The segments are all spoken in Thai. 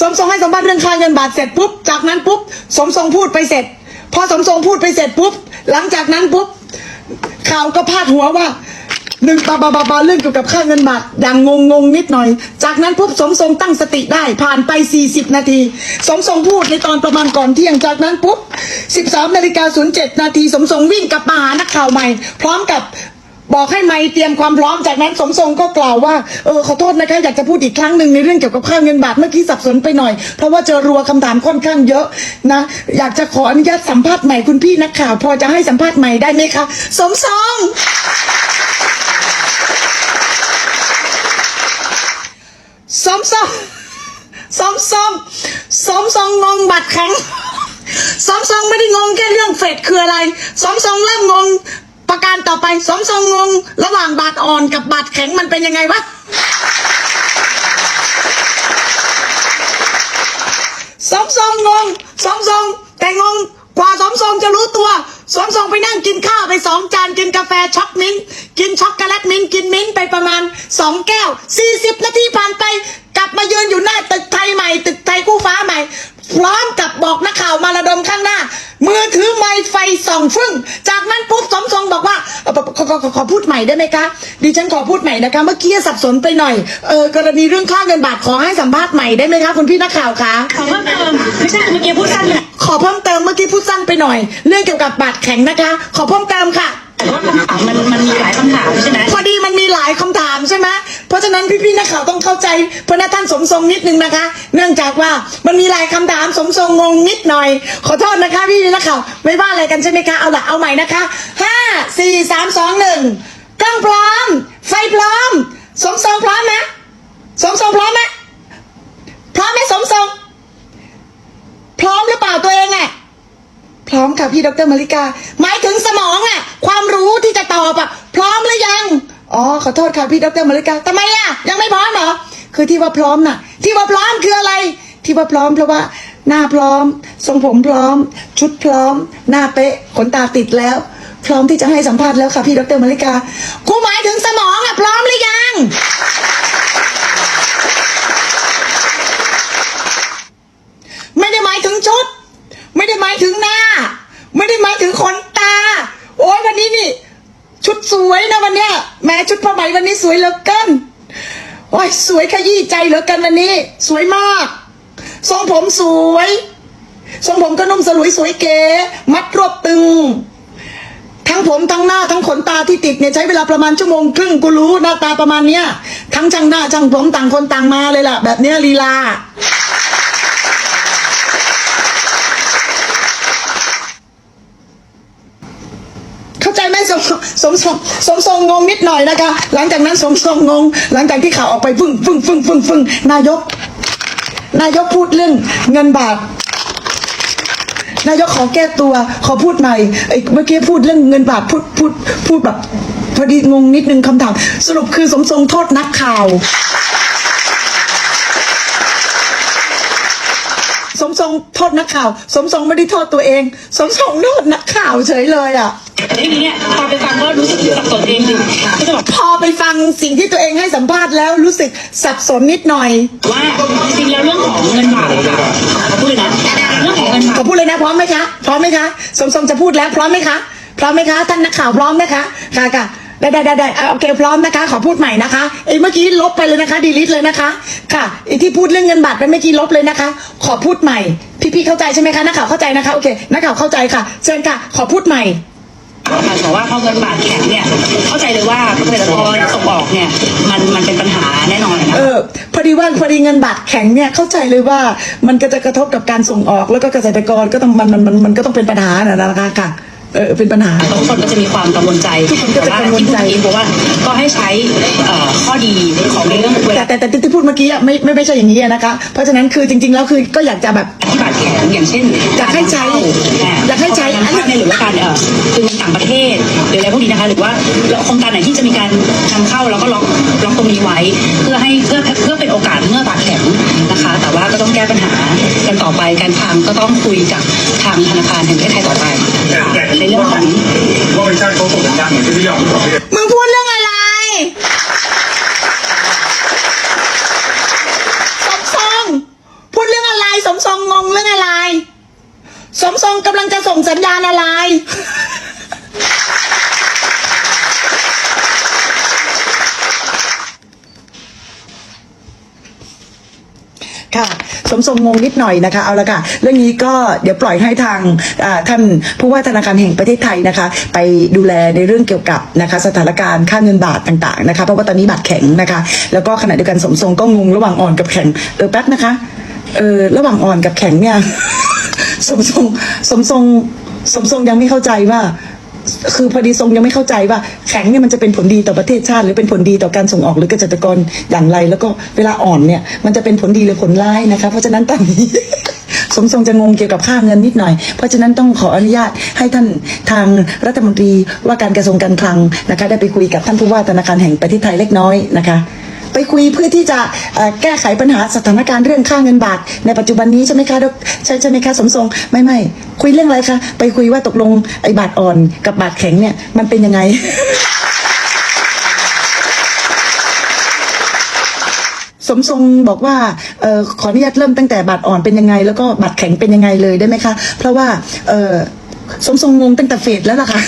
สมทรงให้สัมภาษณ์เรื่องค่าเงินบาทเสร็จปุ๊บ จากนั้นปุ๊บ สมทรงพูดไปเสร็จ พอสมทรงพูดไปเสร็จปุ๊บ หลังจากนั้นปุ๊บ ข่าวก็พาดหัวว่าหนึ่งบาบาบาบาเรื่องเกี่ยวกับค่าเงินบาทอย่างงงงนิดหน่อย จากนั้นปุ๊บสมทรงตั้งสติได้ผ่านไป 40 นาที สมทรงพูดในตอนประมาณก่อนเที่ยงจากนั้นปุ๊บ 13นาฬิกา07นาทีสมทรงวิ่งกลับมาหานักข่าวใหม่ พร้อมกับ บอกให้ไม่เตรียมความพร้อมจากนั้นสมทรงก็กล่าวว่าเออขอโทษนะคะอยากจะพูดอีกครั้งหนึ่งในเรื่องเกี่ยวกับค่าเงินบาทเมื่อกี้สับสนไปหน่อย เพราะว่าเจอรัวคำถามค่อนข้างเยอะนะอยากจะขออนุญาตสัมภาษณ์ใหม่คุณพี่นักข่าว พอจะให้สัมภาษณ์ใหม่ได้ไหมคะ สมทรงสมทรงสมทรงสมทรงงงบัตรแข็งสมทรงไม่ได้งงแค่เรื่องเฟดคืออะไรสมทรงเริ่มงง ประการต่อไปสมทรงงง ระหว่างบาทอ่อนกับบาทแข็งมันเป็นยังไงวะสมทรงงงสมทรงแต่งงกว่าสมทรงจะรู้ตัวสมทรงไปนั่งกินข้าวไปสองจานกินกาแฟช็อกมิ้นกินช็อกโกแลตมิ้นกินมิ้นไปประมาณสองแก้วสี่สิบนาทีผ่านไป กลับมายืนอยู่หน้าตึกไทยใหม่ ตึกไทยคู่ฟ้าใหม่ พร้อมกับบอกนักข่าวมาระดมข้างหน้า มือถือไม้ไฟส่องฟึ่ง จากนั้นปุ๊บสมทรงบอกว่าเอ่อขอขอขอขอพูดใหม่ได้ไหมคะ ดิฉันขอพูดใหม่นะคะ เมื่อกี้สับสนไปหน่อย เออกรณีเรื่องค่าเงินบาทขอให้สัมภาษณ์ใหม่ได้ไหมคะคุณพี่นักข่าวคะขอเพิ่มเติมไม่ใช่เมื่อกี้พูดสั้นเลยขอเพิ่มเติมเมื่อกี้พูดสั้นไปหน่อย เรื่องเกี่ยวกับบาดแข็งนะคะ ขอเพิ่มเติมค่ะแต่ว่าคำถามมันมันมีหลายคำถามใช่ไหมพอดีมันมีหลายคำถามใช่ไหม เพราะฉะนั้นพี่ๆนักข่าวต้องเข้าใจพระท่านสมทรงนิดนึงนะคะ เนื่องจากว่ามันมีหลายคำถามสมทรงงงนิดหน่อย ขอโทษนะคะพี่ๆนักข่าวไม่ว่าอะไรกันใช่ไหมคะเอาละเอาใหม่นะคะห้าสี่สามสองหนึ่งกล้องพร้อม ไฟพร้อม สมทรงพร้อมไหมสมทรงพร้อมไหมพร้อมไหมสมทรงพร้อมหรือเปล่าตัวเองอะพร้อมค่ะพี่ดรมาริกา หมายถึงสมองอะความรู้ที่จะตอบอะพร้อมหรือยัง อ๋อขอโทษค่ะพี่ดรมาริกาทำไมอะยังไม่พร้อมเหรอคือที่ว่าพร้อมน่ะ ที่ว่าพร้อมคืออะไร ที่ว่าพร้อมเพราะว่าหน้าพร้อม ทรงผมพร้อม ชุดพร้อม หน้าเป๊ะขนตาติดแล้ว พร้อมที่จะให้สัมภาษณ์แล้วค่ะพี่ดรมาริกากูหมายถึงสมองอะพร้อมหรือยัง ไม่ได้หมายถึงชุด ไม่ได้หมายถึงหน้า ไม่ได้หมายถึงขนตา โอ้ยวันนี้นี่ ชุดส วยนะวันเนี้ยแม้ชุดผ้าไหมวันนี้สวยเหลือเกินโอ้ยสวยขยี้ใจเหลือเกินวันนี้ สวยมากทรงผมสวยทรงผมก็นุ่มสลวยสวยเก๋มัดรวบตึง ทั้งผมทั้งหน้าทั้งขนตาที่ติดเนี่ยใช้เวลาประมาณชั่วโมงครึ่งกูรู้หน้าตาประมาณเนี้ยทั้งช่างหน้าช่างผมต่างคนต่างมาเลยล่ะ แบบเนี้ยลีลา สมสมสมสมทรงงงนิดหน่อยนะคะ หลังจากนั้นสมทรงงง หลังจากที่ข่าวออกไปฟึ่งฟึ่งฟึ่งฟึ่งฟึ่งนายก นายกพูดเรื่องเงินบาทนายกขอแก้ตัวขอพูดใหม่ไอ้เมื่อกี้พูดเรื่องเงินบาทพูดพูดพูดแบบพอดีงงนิดนึงคำถาม สรุปคือสมทรงโทษนักข่าว สมทรง โทษนักข่าว สมทรงไม่ได้โทษตัวเอง สมทรงโทษนักข่าวเฉยเลยอะทีนี้เนี่ยพอไปฟังก็รู้สึกสับสนเองอยู่ก็จะบอกพอไปฟังสิ่งที่ตัวเองให้สัมภาษณ์แล้วรู้สึกสับสนนิดหน่อย ว่าจริงๆแล้วเรื่องของเงินบาทเขาพูดเลยนะเรื่องของเงินบาขอทพูดเลยนะพร้อมไหมคะพร้อมไหมคะสมทรงจะพูดแล้วพร้อมไหมคะพร้อมไหมคะท่านนักข่าวพร้อมนะคะค่ะค่ะได้ได้ได้ได้อะโอเคพร้อมนะคะ ขอพูดใหม่นะคะไอ้เมื่อกี้ลบไปเลยนะคะดีลิทเลยนะคะ ค่ะไอ้ที่พูดเรื่องเงินบาทไปเมื่อกี้ลบเลยนะคะ ขอพูดใหม่ พี่ๆเข้าใจใช่ไหมคะนักข่าวเข้าใจนะคะโอเคนักข่าวเข้าใจค่ะ เชิญค่ะ ขอพูดใหม่บอกว่าพอเงินบาทแข็งเนี่ยเข้าใจเลยว่าเกษตรกรส่งออกเนี่ยมันมันเป็นปัญหาแน่นอนนะเออพอดีว่าพอดีเงินบาทแข็งเนี่ยเข้าใจเลยว่ามันก็จะกระทบกับการส่งออกแล้วก็เกษตรกรก็ต้องมันมันมันมันก็ต้องเป็นปัญหานะนะคะค่ะเออเป็นปัญหาทุกคนก็จะมีความกังวลใจทุกคนก็จะกังวลใจแต่ว่าที่พูดเมื่อกี้บอกว่าก็ให้ใช้เอ่อข้อดีของในเรื่องเวแต่ลาแต่แต่ที่พูดเมื่อกี้อะไม่ไม่ไม่ใช่อย่างนี้อะนะคะเพราะฉะนั้นคือจริง ๆ แล้วคือก็อยากจะแบบที่บาด แข็งอย่างเช่นอยากให้ใช้อยากให้ใช้การนำเข้าเนี่ยหรือว่าการเอ่อคือเงินต่างประเทศหรืออะไรพวกนี้นะคะหรือว่าโครงการไหนที่จะมีการนำเข้าแล้วก็ล็อกล็อกตรงนี้ไว้ เพื่อให้เพื่อเพื่อเป็นโอกาสเมื่อบาดแข็งนะคะ แต่ว่าก็ต้องแก้ปัญหากันต่อไปการทางก็ต้องคุยกับทางธนาคารแห่งประเทศไทยต่อไปแต่ค่ะแต่ในเรื่องของว่าไม่ใช่เขาส่งสัญญาณเหมือนที่พี่ยอมบอกพี่ มึงพูดเรื่องอะไรสมทรงพูด มทรงกำลังจะส่งสัญญาณอะไร ค่ะ สมทรงงงนิดหน่อยนะคะ เอาละค่ะ เรื่องนี้ก็เดี๋ยวปล่อยให้ทางท่านผู้ว่าธนาคารแห่งประเทศไทยนะคะ ไปดูแลในเรื่องเกี่ยวกับนะคะสถานการณ์ค่าเงินบาทต่างๆนะคะ เพราะว่าตอนนี้บาทแข็งนะคะ แล้วก็ขณะเดียวกันสมทรงก็งงระหว่างอ่อนกับแข็ง เออแป๊บนะคะ เออระหว่างอ่อนกับแข็งเนี่ย สมทรงสมทรงสมทรงยังไม่เข้าใจว่า คือพอดีทรงยังไม่เข้าใจว่าแข็งเนี่ยมันจะเป็นผลดีต่อประเทศชาติ หรือเป็นผลดีต่อการส่งออกหรือเกษตรกรอย่างไร แล้วก็เวลาอ่อนเนี่ยมันจะเป็นผลดีหรือผลร้ายนะคะ เพราะฉะนั้นตอนนี้สมทรงจะงงเกี่ยวกับค่าเงินนิดหน่อย เพราะฉะนั้นต้องขออนุญาตให้ท่านทางรัฐมนตรีว่าการกระทรวงการคลังนะคะ ได้ไปคุยกับท่านผู้ว่าธนาคารแห่งประเทศไทยเล็กน้อยนะคะ ไปคุยเพื่อที่จะเอ่อแก้ไขปัญหาสถานการณ์เรื่องค่าเงินบาท ในปัจจุบันนี้ใช่ไหมคะดรใช่ใช่ไหมคะสมทรงไม่ไม่คุยเรื่องอะไรคะไปคุยว่าตกลงไอ้บาทอ่อนกับบาทแข็งเนี่ยมันเป็นยังไงสมทรงบอกว่าเออขออนุญาตเริ่มตั้งแต่บาทอ่อนเป็นยังไง แล้วก็บาทแข็งเป็นยังไงเลยได้ไหมคะ เพราะว่าเออสมทรงงงตั้งแต่เฟสแล้วล่ะค่ะ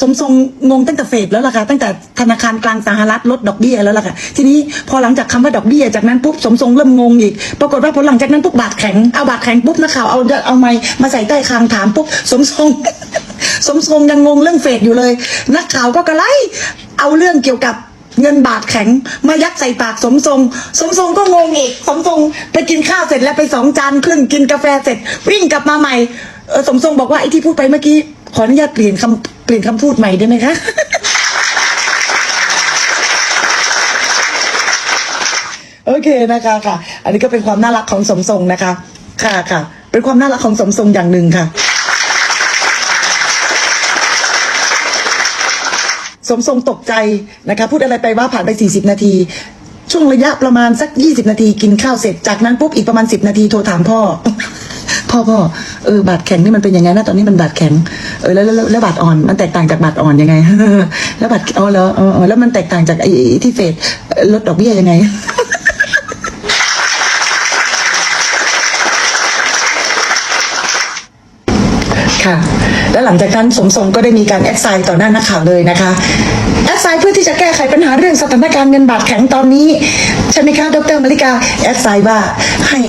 สมทรงงงตั้งแต่เฟสแล้วล่ะค่ะตั้งแต่ธนาคารกลางสหรัฐลดดอกเบี้ยแล้วล่ะค่ะทีนี้พอหลังจากคำว่าดอกเบี้ยจากนั้นปุ๊บสมทรงเริ่มงงอีก ปรากฏว่าพอหลังจากนั้นปุ๊บบาทแข็งเอาบาทแข็งปุ๊บนักข่าวเอาเอาไม้มาใส่ใต้คางถามปุ๊บสมทรงสมทรงยังงงเรื่องเฟสอยู่เลย นักข่าวก็กระไรเอาเรื่องเกี่ยวกับเงินบาทแข็งมายัดใส่ปากสมทรง สมทรงก็งงอีก สมทรงไปกินข้าวเสร็จแล้วไปสองจานครึ่งกินกาแฟเสร็จ วิ่งกลับมาใหม่สมทรงบอกว่าไอ้ที่พูดไปเมื่อกี้ขออนุญาตเปลี่ยนคำ เปลี่ยนคำพูดใหม่ได้ไหมคะ โอเคนะคะค่ะ อันนี้ก็เป็นความน่ารักของสมทรงนะคะ ค่ะค่ะ เป็นความน่ารักของสมทรงอย่างหนึ่งค่ะ สมทรงตกใจนะคะ พูดอะไรไปว่าผ่านไป 40 นาที ช่วงระยะประมาณสัก 20 นาทีกินข้าวเสร็จ จากนั้นปุ๊บอีกประมาณ 10 นาทีโทรถามพ่อ พ่อพ่อเออบาดแข็งนี่มันเป็นยังไงนะตอนนี้มันบาดแข็งเออแล้วแล้วแล้วบาดอ่อนมันแตกต่างจากบาดอ่อนยังไงแล้วบาดอ๋อแล้วเออเอแล้วมันแตกต่างจากไอ้ที่เฟดลดดอกเบี้ยยังไงค่ะแล้วหลังจากนั้นสมทรงก็ได้มีการแอดไซน์ต่อหน้านักข่าวเลยนะคะ แอดไซน์เพื่อที่จะแก้ไขปัญหาเรื่องสถานการณ์เงินบาทแข็งตอนนี้ ใช่ไหมคะ ดรมาริกา แอดไซน์ว่าให้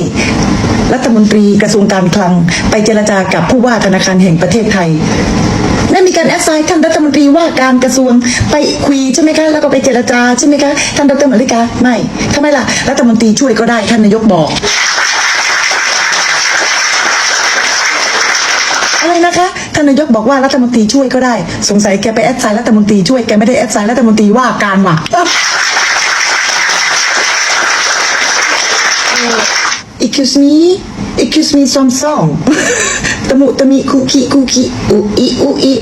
รัฐมนตรีกระทรวงการคลัง ไปเจรจากับผู้ว่าธนาคารแห่งประเทศไทยได้มีการแอดไซน์ท่านรัฐมนตรีว่าการกระทรวงไปคุยใช่ไหมคะแล้วก็ไปเจรจาใช่ไหมคะท่านดรมาริกาไม่ทำไมล่ะรัฐมนตรีช่วยก็ได้ท่านนายกบอกอะไรนะคะท่านนายกบอกว่ารัฐมนตรีช่วยก็ได้ สงสัยแกไปแอดไซน์รัฐมนตรีช่วยแกไม่ได้แอดไซน์รัฐมนตรีว่าการว่ะ excuse me excuse me some song ตะมุตะมิคุกิคุกิอุอิอุอิ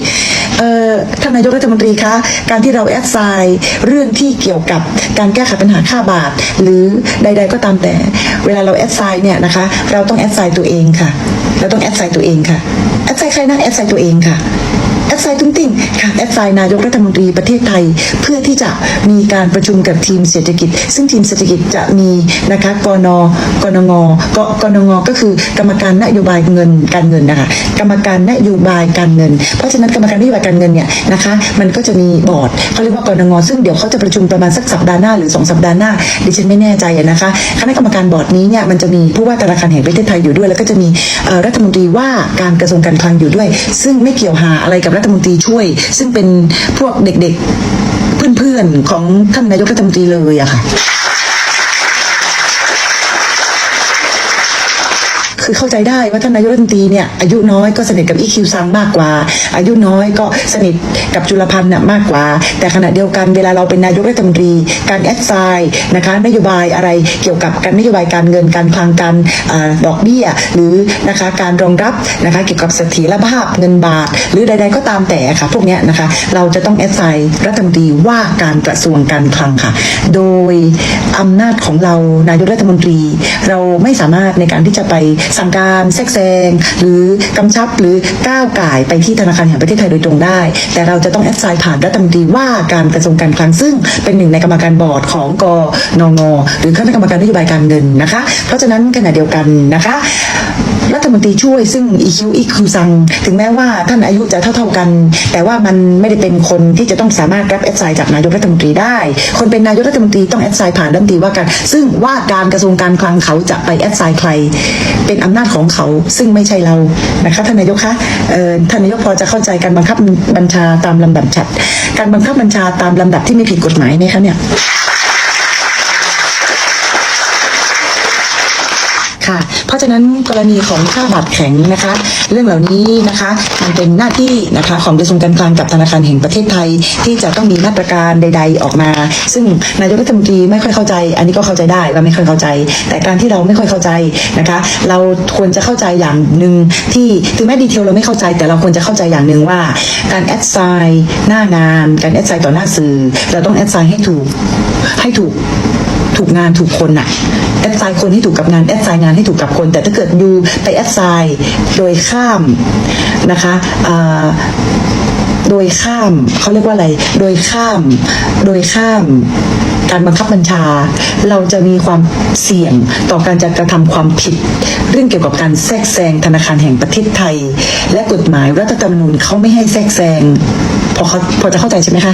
เอ่อท่านนายกรัฐมนตรีคะ การที่เราแอดไซน์เรื่องที่เกี่ยวกับการแก้ไขปัญหาค่าบาท หรือใด ๆ ก็ตามแต่ เวลาเราแอดไซน์เนี่ยนะคะ เราต้องแอดไซน์ตัวเองค่ะ เราต้องแอดไซน์ตัวเองค่ะ แอดไซน์ใครนะแอดไซน์ตัวเองค่ะ แอดไซน์ตุ้งติ้งค่ะแอดไซน์นายกรัฐมนตรีประเทศไทย เพื่อที่จะมีการประชุมกับทีมเศรษฐกิจ ซึ่งทีมเศรษฐกิจจะมีนะคะกนกนงกกนงก็คือกรรมการนโยบายเงินการเงินนะคะกรรมการนโยบายการเงิน เพราะฉะนั้นกรรมการนโยบายการเงินเนี่ยนะคะมันก็จะมีบอร์ดเขาเรียกว่ากนงซึ่งเดี๋ยวเขาจะประชุมประมาณสักสัปดาห์หน้าหรือสองสัปดาห์หน้าดิฉันไม่แน่ใจนะคะคณะกรรมการบอร์ดนี้เนี่ยมันจะมีผู้ว่าธนาคารแห่งประเทศไทยอยู่ด้วย แล้วก็จะมีรัฐมนตรีว่าการกระทรวงการคลังอยู่ด้วย ซึ่งไม่เกี่ยวหาอะไรกับรัฐมนตรีช่วย ซึ่งเป็นพวกเด็กๆเพื่อนๆของท่านนายกรัฐมนตรีเลยอะค่ะ คือเข้าใจได้ว่าท่านนายกรัฐมนตรีเนี่ยอายุน้อยก็สนิทกับอีคิวซังมากกว่า อายุน้อยก็สนิทกับจุลพันธ์น่ะมากกว่า แต่ขณะเดียวกันเวลาเราเป็นนายกรัฐมนตรี การแอดไซน์นะคะนโยบายอะไรเกี่ยวกับการนโยบายการเงินการคลังการอดอกเบี้ย หรือนะคะการรองรับนะคะเกี่ยวกับเสถียรภาพเงินบาท หรือใด ๆ ก็ตามแต่ค่ะพวกนี้นะคะเราจะต้องแอดไซน์รัฐมนตรีว่าการกระทรวงการคลังค่ะ โดยอำนาจของเรานายกรัฐมนตรี เราไม่สามารถในการที่จะไปสั่งการแทรกแซงหรือกำชับหรือก้าวไก่ายไปที่ธนาคารแห่งประเทศไทยโดยตรงได้ แต่เราจะต้องแอดไซน์ผ่านรัฐมนตรีว่าการกระทรวงการคลังซึ่งเป็นหนึ่งในกรรมการบอร์ดของกนงหรือคณะกรรมการนโยบายการเงินนะคะ เพราะฉะนั้นขณะเดียวกันนะคะรัฐมนตรีช่วยซึ่งอีคิวซังถึงแม้ว่าท่านอายุจะเท่าๆกัน แต่ว่ามันไม่ได้เป็นคนที่จะต้องสามารถรับแอดไซน์จากนายกรัฐมนตรีได้ คนเป็นนายกรัฐมนตรีต้องแอดไซน์ผ่านรัฐมนตรีว่าการ ซึ่งว่าการกระทรวงการคลังเขาจะไปแอดไซน์ใครเป็นอำนาจของเขาซึ่งไม่ใช่เรานะคะท่านนายกคะเอ่อท่านนายกพอจะเข้าใจการบังคับบัญชาตามลำดับชัด การบังคับบัญชาตามลำดับที่ไม่ผิดกฎหมายไหมคะเนี่ย ค่ะ เพราะฉะนั้นกรณีของค่าบาทแข็งนะคะ เรื่องเหล่านี้นะคะมันเป็นหน้าที่นะคะของกระทรวงการคลังกับธนาคารแห่งประเทศไทย ที่จะต้องมีมาตรการใด ๆ ออกมา ซึ่งนายกรัฐมนตรีไม่ค่อยเข้าใจ อันนี้ก็เข้าใจได้ว่าไม่ค่อยเข้าใจ แต่การที่เราไม่ค่อยเข้าใจนะคะ เราควรจะเข้าใจอย่างหนึ่งที่ถึงแม้ดีเทลเราไม่เข้าใจ แต่เราควรจะเข้าใจอย่างหนึ่งว่า การแอดไซน์หน้างาน การแอดไซน์ต่อหน้าสื่อ เราต้องแอดไซน์ให้ถูกให้ถูก ถูกงานถูกคนน่ะแอดไซน์คนให้ถูกกับงานแอดไซน์งานให้ถูกกับคน แต่ถ้าเกิดยูไปแอดไซน์โดยข้ามนะคะโดยข้ามเขาเรียกว่าอะไร โดยข้าม โดยข้ามการบังคับบัญชา เราจะมีความเสี่ยงต่อการจะกระทำความผิด เรื่องเกี่ยวกับการแทรกแซงธนาคารแห่งประเทศไทย และกฎหมายรัฐธรรมนูญเขาไม่ให้แทรกแซงพอเขาพอจะเข้าใจใช่ไหมคะ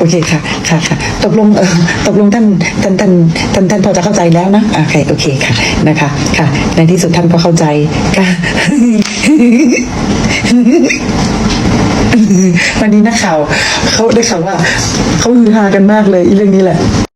โอเคค่ะค่ะค่ะตกลงเออตกลงท่านท่านท่านท่านท่านพอจะเข้าใจแล้วนะโอเคโอเคค่ะนะคะค่ะ ในที่สุดท่านก็เข้าใจค่ะวันนี้นักข่าวเขาได้ข่าวว่าเขาฮือฮากันมากเลยเรื่องนี้แหละ